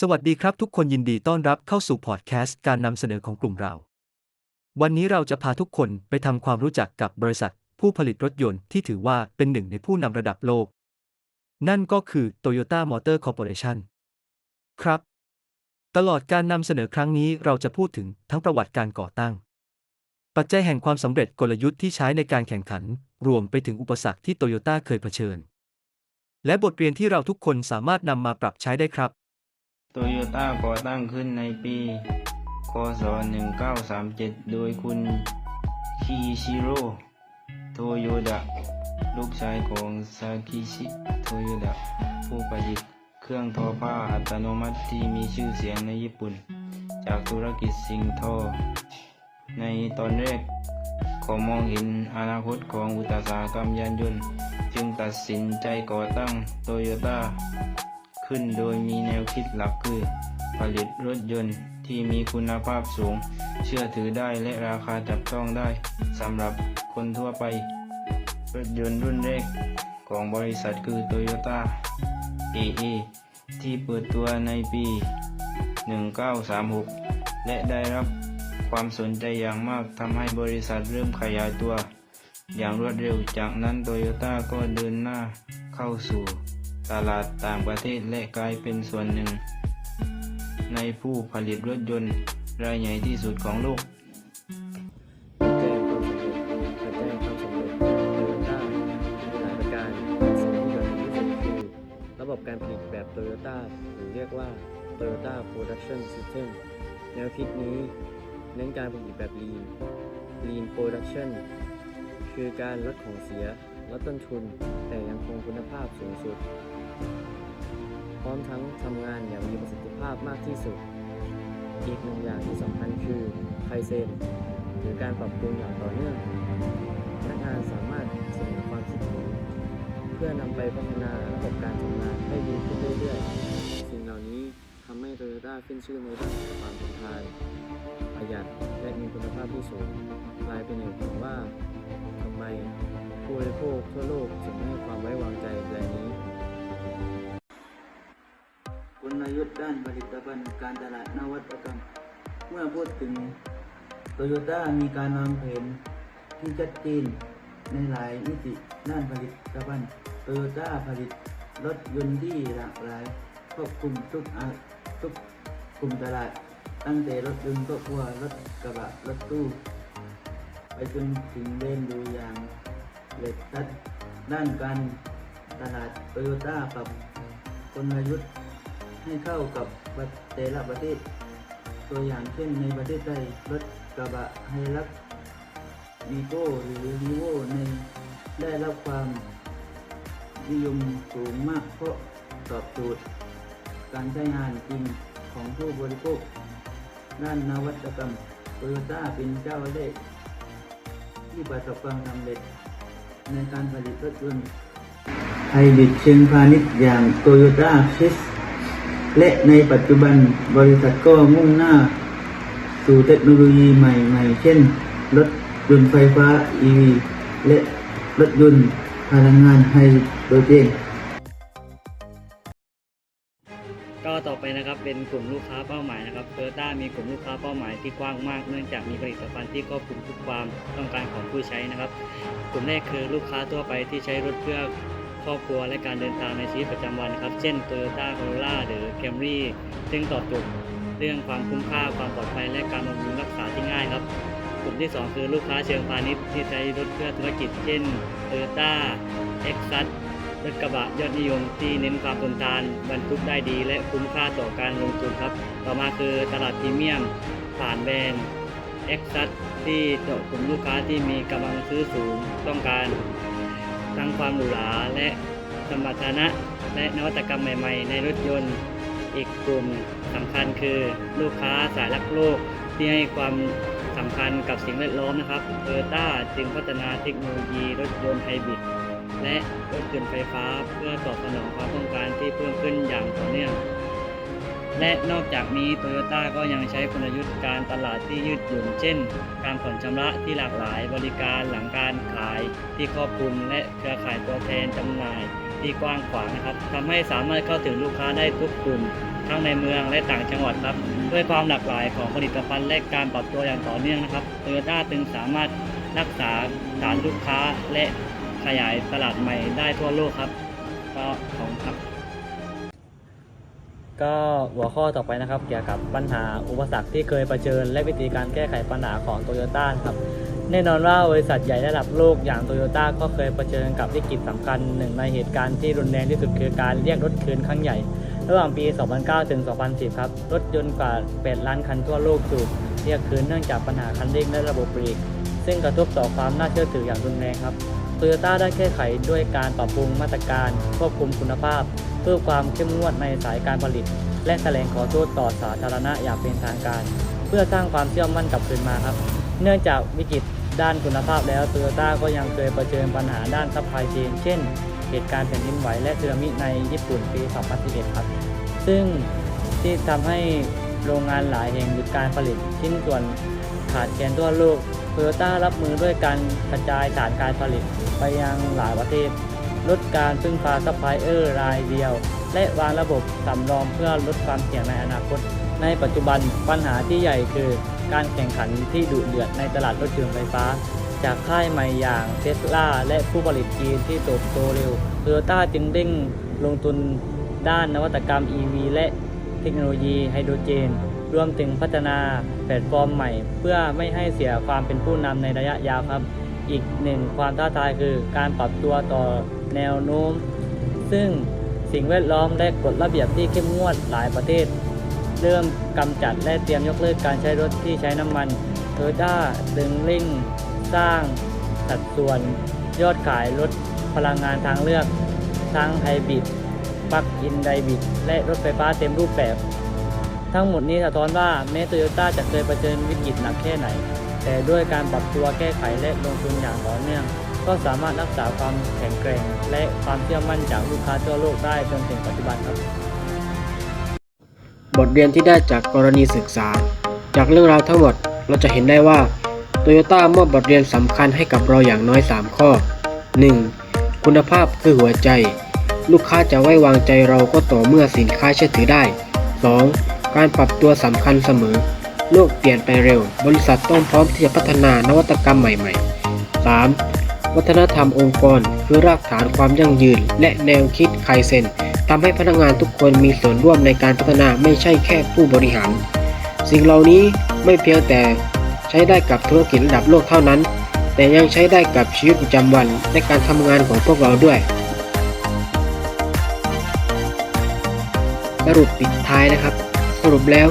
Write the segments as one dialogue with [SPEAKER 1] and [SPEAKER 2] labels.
[SPEAKER 1] สวัสดีครับทุกคนยินดีต้อนรับเข้าสู่พอดแคสต์การนำเสนอของกลุ่มเรา วันนี้เราจะพาทุกคนไปทำความรู้จักกับบริษัท ผู้ผลิตรถยนต์ที่ถือว่าเป็นหนึ่งในผู้นำระดับโลก นั่นก็คือ Toyota Motor Corporation ครับ ตลอดการนำเสนอครั้งนี้เราจะพูดถึงทั้งประวัติการก่อตั้ง ปัจจัยแห่งความสำเร็จกลยุทธ์ที่ใช้ในการแข่งขัน รวมไปถึงอุปสรรคที่โตโยต้าเคยเผชิญ และบทเรียนที่เราทุกคนสามารถนำมาปรับใช้ได้ครับ
[SPEAKER 2] โตโยต้าก่อตั้งขึ้นในปี คศ 1937 โดยคุณคิชิโร่ โตโยดะ ลูกชายของซากิชิ โตโยดะ ผู้ผลิตเครื่องทอผ้าอัตโนมัติที่มีชื่อเสียงในญี่ปุ่น จากธุรกิจสิ่งทอ ในตอนแรกขามองเห็นอนาคตของอุตสาหกรรมยานยนต์ จึงตัดสินใจก่อตั้งโตโยต้า ขึ้นโดยมีแนวคิดหลักคือ ผลิตรถยนต์ที่มีคุณภาพสูง เชื่อถือได้และราคาจับต้องได้สำหรับคนทั่วไป รถยนต์รุ่นแรกของบริษัทคือ Toyota AA ที่เปิดตัวในปี 1936 และได้รับความสนใจอย่างมากทำให้บริษัทเริ่มขยายตัว อย่างรวดเร็วจากนั้นโตโยต้าก็เดินหน้าเข้าสู่ ตลาดต่างประเทศและกลายเป็นส่วนหนึ่ง ในผู้ผลิตรถยนต์รายใหญ่ที่สุดของโลก
[SPEAKER 3] ปัจจัยความสำเร็จปัจจัยความสำเร็จโตโยต้ามีหลายประการสิ่งที่โดดเด่นที่สุดคือระบบการผลิตแบบโตโยต้าหรือเรียกว่า Toyota Production System แนวคิดนี้เน้นการผลิตแบบ Lean Lean Production คือการลดของเสีย ลดต้นทุน แต่ยังคงคุณภาพสูงสุด ร้อมทั้งทำงานอย่างมีประสิทธิภาพมากที่สุด อีกหนึ่งอย่างที่สำคัญคือไคเซนหรือการปรับปรุงอย่างต่อเนื่องพนักงานสามารถเสนอความคิดเห็นเพื่อนำไปพัฒนาระบบการทำงานให้ดีขึ้นเรื่อยๆ สิ่งเหล่านี้ทำให้โตโยต้าขึ้นชื่อในเรื่องของความทนทานประหยัดและมีคุณภาพที่สูงกลายเป็นเหตุผลว่าทำไมผู้บริโภคทั่วโลกจึงให้ความไว้วางใจแบรนด์นี้
[SPEAKER 4] กลยุทธ์ด้านผลิตภัณฑ์การตลาดนวัตกรรม เมื่อพูดถึงโตโยต้ามีการวางแผนที่ชัดเจนในหลายมิติด้านผลิตภัณฑ์โตโยต้าผลิตรถยนต์ที่หลากหลายครอบคลุมทุกอาทุกกลุ่มตลาด ตั้งแต่รถยนต์ครอบครัวรถกระบะรถตู้ ไปจนถึงเบนดูอย่างเล็กทัดด้านการตลาดโตโยต้าปรับกลยุทธ์ ให้เข้ากับแต่ละประเทศ ตัวอย่างเช่นในประเทศไทยรถกระบะไฮรักวีโก้หรือลีโวในได้รับความนิยมสูงมากเพราะตอบโจทย์การใช้งานจริงของผู้บริโภค ด้านนวัตกรรมโตโยต้าเป็นเจ้าแรกที่ประสบความสำเร็จ ในการผลิตรถยนต์ไฮบริดเชิงพาณิชย์อย่างโตโยต้าคิส และในปัจจุบันบริษัทก็มุ่งหน้า สู่เทคโนโลยีใหม่ ๆ เช่น รถยนต์ไฟฟ้า EV และรถยนต์พลังงานไฮโดรเจน
[SPEAKER 5] ก็ต่อไปนะครับเป็นกลุ่มลูกค้าเป้าหมายนะครับโตโยต้ามีกลุ่มลูกค้าเป้าหมายที่กว้างมาก เนื่องจากมีผลิตภัณฑ์ที่ครอบคลุมทุกความต้องการของผู้ใช้นะครับ กลุ่มแรกคือลูกค้าทั่วไปที่ใช้รถเพื่อ ครอบครัวและการเดินทางในชีวิตประจำวันครับ เช่น Toyota Corolla หรือ Camry ซึ่งตอบโจทย์เรื่องความคุ้มค่าความปลอดภัย และการบำรุงรักษาที่ง่ายครับ กลุ่มที่ 2 คือลูกค้าเชิงพาณิชย์ที่ใช้รถเพื่อธุรกิจ เช่น Toyota Lexus รถกระบะยอดนิยมที่เน้นความทนทานบรรทุกได้ดี และคุ้มค่าต่อการลงทุนครับ ต่อมาคือตลาดพรีเมียมผ่านแบรนด์ e x a t ที่เจาะกลุ่มลูกค้าที่มีกำลังซื้อสูงต้องการ ทั้งความหรูหราและสมรรถนะ และนวัตกรรมใหม่ ๆ ในรถยนต์ อีกกลุ่มสำคัญคือลูกค้าสายรักโลกที่ให้ความสำคัญกับสิ่งแวดล้อมนะครับโตโยต้าจึงพัฒนาเทคโนโลยีรถยนต์ไฮบริดและรถยนต์ไฟฟ้าเพื่อตอบสนองความต้องการที่เพิ่มขึ้นอย่างต่อเนื่อง และนอกจากนี้โตโยต้าก็ยังใช้กลยุทธ์การตลาดที่ยืดหยุ่น เช่น การผ่อนชำระที่หลากหลาย บริการหลังการขายที่ครอบคลุม และเครือข่ายตัวแทนจำหน่ายที่กว้างขวางนะครับทำให้สามารถเข้าถึงลูกค้าได้ทุกกลุ่ม ทั้งในเมืองและต่างจังหวัดครับ ด้วยความหลากหลายของผลิตภัณฑ์และการปรับตัวอย่างต่อเนื่องนะครับโตโยต้าจึงสามารถรักษาฐานลูกค้าและขยายตลาดใหม่ได้ทั่วโลกครับก็ขอบคุณครับ ก็หัวข้อต่อไปนะครับ เกี่ยวกับปัญหาอุปสรรคที่เคยเผชิญ และวิธีการแก้ไขปัญหาของโตโยต้าครับแน่นอนว่าบริษัทใหญ่ระดับโลกอย่างโตโยต้าก็เคยเผชิญกับวิกฤตสำคัญหนึ่งในเหตุการณ์ที่รุนแรงที่สุดคือการเรียกรถคืนครั้งใหญ่ ระหว่างปี 2009 ถึง 2010 ครับ รถยนต์กว่า 8 ล้านคันทั่วโลกถูกเรียกคืนเนื่องจากปัญหาคันเร่งและระบบเบรกซึ่งกระทบต่อความน่าเชื่อถืออย่างรุนแรงครับโตโยต้าได้แก้ไขด้วยการปรับปรุงมาตรการควบคุมคุณภาพ เพื่อความเข้มงวดในสายการผลิต และแถลงขอโทษต่อสาธารณะอย่างเป็นทางการ เพื่อสร้างความเชื่อมั่นกลับคืนมาครับ เนื่องจากวิกฤตด้านคุณภาพแล้วโตโยต้าก็ยังเคยเผชิญปัญหาด้านซัพพลายเชนเช่น เหตุการณ์แผ่นดินไหวและสึนามิในญี่ปุ่นปี 2011 ครับ ซึ่งที่ทำให้โรงงานหลายแห่งหยุดการผลิตชิ้นส่วนขาดแคลนทั่วโลกโตโยต้ารับมือด้วยการกระจายฐานการผลิตไปยังหลายประเทศ ลดการพึ่งพาซัพพลายเออร์รายเดียว และวางระบบสำรองเพื่อลดความเสี่ยงในอนาคต ในปัจจุบันปัญหาที่ใหญ่คือการแข่งขันที่ดุเดือดในตลาดรถยนต์ไฟฟ้า จากค่ายใหม่อย่างเทสลาและผู้ผลิตจีนที่เติบโตเร็วโตโยต้าจึงเร่งลงทุนด้านนวัตกรรม EV และเทคโนโลยีไฮโดรเจน รวมถึงพัฒนาแพลตฟอร์มใหม่ เพื่อไม่ให้เสียความเป็นผู้นำในระยะยาวครับ อีกหนึ่งความท้าทายคือการปรับตัวต่อ แนวโน้ม ซึ่งสิ่งแวดล้อมและกฎระเบียบที่เข้มงวดหลายประเทศ เริ่มกำจัดและเตรียมยกเลิกการใช้รถที่ใช้น้ำมันโตโยต้าดึงเร่งสร้างสัดส่วนยอดขายรถพลังงานทางเลือกทั้งไฮบริดปลั๊กอินไดบริดและรถไฟฟ้าเต็มรูปแบบ ทั้งหมดนี้สะท้อนว่าแม้โตโยต้าจะเคยเผชิญวิกฤตหนักแค่ไหน แต่ด้วยการปรับตัวแก้ไขและลงทุนอย่างต่อเนื่อง ก็สามารถรักษาความแข็งแกร่ง และความเชื่อมั่นจากลูกค้าทั่วโลกได้จนถึงปัจจุบันครับ
[SPEAKER 6] บทเรียนที่ได้จากกรณีศึกษา จากเรื่องราวทั้งหมดเราจะเห็นได้ว่าโตโยต้ามอบบทเรียนสำคัญให้กับเราอย่างน้อย 3 ข้อ 1. คุณภาพคือหัวใจ ลูกค้าจะไว้วางใจเราก็ต่อเมื่อสินค้าเชื่อถือได้ 2. การปรับตัวสำคัญเสมอ โลกเปลี่ยนไปเร็ว บริษัทต้องพร้อมที่จะพัฒนานวัตกรรมใหม่ ๆ 3. วัฒนธรรมองค์กร คือรากฐานความยั่งยืน และแนวคิดไคเซนทำให้พนักงานทุกคนมีส่วนร่วมในการพัฒนาไม่ใช่แค่ผู้บริหาร สิ่งเหล่านี้ไม่เพียงแต่ใช้ได้กับธุรกิจระดับโลกเท่านั้น แต่ยังใช้ได้กับชีวิตประจำวันและการทำงานของพวกเราด้วยสรุปปิดท้ายนะครับ สรุปแล้ว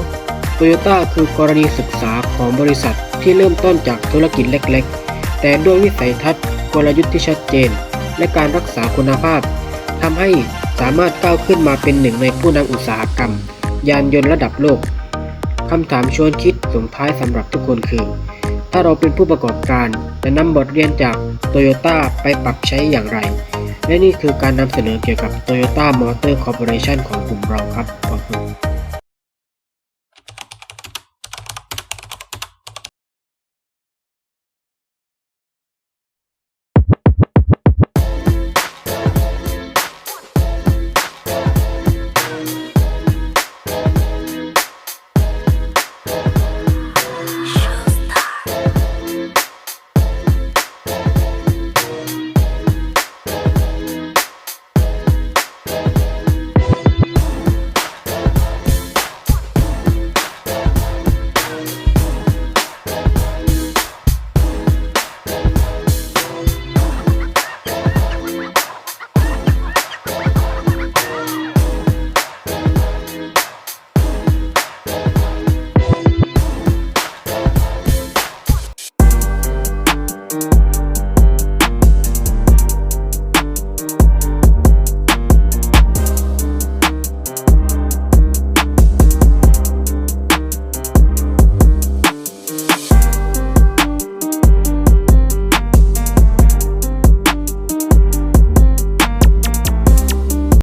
[SPEAKER 6] โตโยต้าคือกรณีศึกษาของบริษัทที่เริ่มต้นจากธุรกิจเล็ก ๆ แต่ด้วยวิสัยทัศน์ กลยุทธ์ที่ชัดเจน และการรักษาคุณภาพทำให้สามารถก้าวขึ้นมาเป็นหนึ่งในผู้นำอุตสาหกรรม ยานยนต์ระดับโลกคำถามชวนคิดส่งท้ายสำหรับทุกคนคือ ถ้าเราเป็นผู้ประกอบการจะนำบทเรียนจากโตโยต้าไปปรับใช้อย่างไร และนี่คือการนำเสนอเกี่ยวกับ Toyota Motor Corporation ของกลุ่มเราครับขอบคุณ